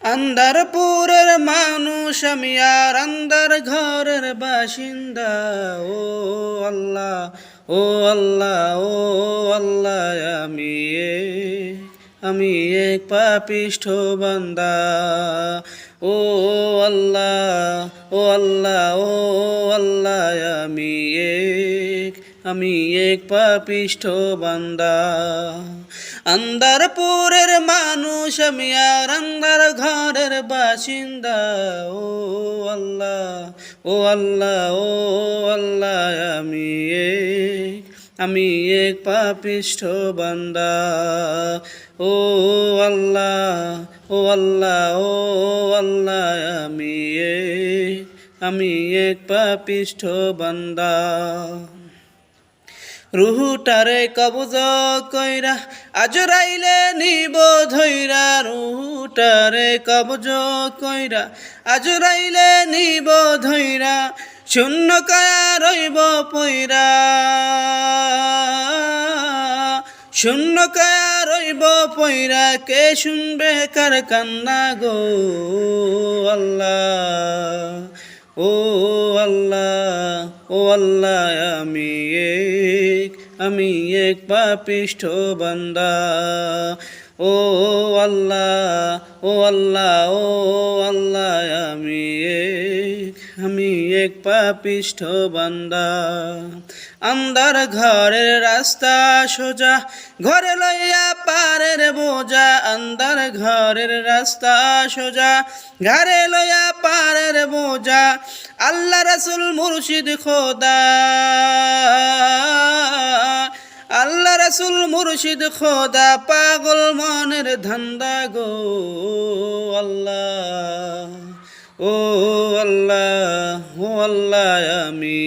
আন্দারপুরের মানুষ, আমি আর আন্দার ঘরের বাসিন্দা। ও আল্লাহ ও আল্লাহ ও আল্লাহ, আমি আমি এক পাপিষ্ঠ বান্দা। ও আল্লাহ ও আল্লাহ ও আল্লাহ, আমি এক আমি এক পাপিষ্ঠ বান্দা। আন্দারপুরের মানুষ আন্দার ঘরের বাসিন্দা, ও আল্লাহ ও আল্লাহ ও আল্লাহ, আমি এক আমি এক পাপিষ্ঠ বান্দা, ও আল্লাহ ও আল্লাহ ও আল্লাহ, আমি এক আমি এক পাপিষ্ঠ বান্দা। রুহুটারে কবজ কইরা, আজ রাইলে নিব ধৈরা রুহুটারে কবজ কইরা, আজ রাইলে নিব ধৈরা শূন্য কায়া রইব পইরা। শূন্য কায়া রইব পইরা, কে শুনবে কার কান্না গো? আল্লাহ, ও আল্লাহ ও আল্লাহ, আমি আমি এক পাপিষ্ঠ বান্দা। ও আল্লাহ ও আল্লাহ ও আল্লাহ, আমি এক আমি এক পাপিষ্ঠ বান্দা। আন্দার ঘরের রাস্তা সোজা, ঘরে লইয়া পারের বোঝা। আন্দার ঘরের রাস্তা সোজা, ঘরে লইয়া পারের বোঝা। আল্লাহ রসুল মুর্শিদ খোদা। আল্লাহ রসুল মুর্শিদ খোদা পাগল মনের ধান্দা গো। আল্লাহ, ও আল্লাহ ও আল্লাহ, আমি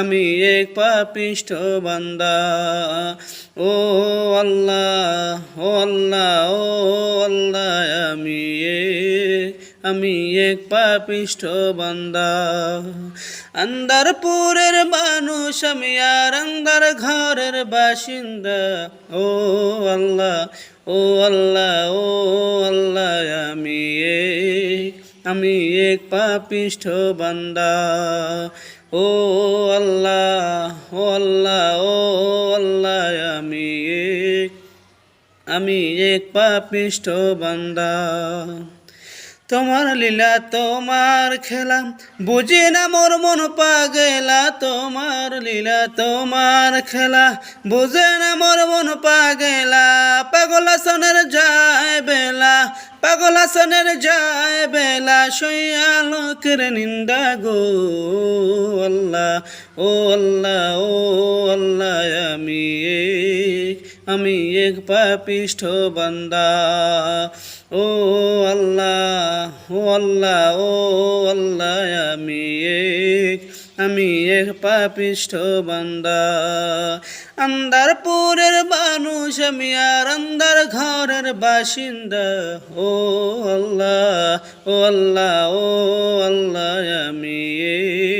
আমি এক পাপিষ্ঠ বান্দা। ও আল্লাহ ও আল্লাহ ও আল্লাহ, আমি আমি এক পাপিষ্ঠ বান্দা। আন্দারপুরের মানুষ, আমি আর আন্দার ঘরের বাসিন্দা। ও আল্লাহ ও আল্লাহ ও আল্লাহ, আমি এক আমি এক পাপিষ্ঠ বান্দা। ও আল্লাহ ও আল্লাহ ও আল্লাহ, আমি এক আমি এক পাপিষ্ঠ বান্দা। তোমার লীলা তোমার খেলা, বুঝি না মোর মন পাগেলা, তোমার লীলা তোমার খেলা, বুঝে না মোর মন পাগেলা, পাগলা সনের যায় বেলা, পাগলা সনের যায় বেলা সইয়া লোকের নিন্দা গো, আল্লাহ, ও আল্লাহ ও আল্লাহ, আমি আমি এক পাপিষ্ঠ বান্দা। ও আল্লাহ ও আল্লাহ ও আল্লাহ, আমি এক আমি এক পাপিষ্ঠ বান্দা। আন্দারপুরের মানুষ, আমি আর আন্দার ঘরের বাসিন্দা। ও আল্লাহ ও আল্লাহ ও আল্লাহ, আমি এক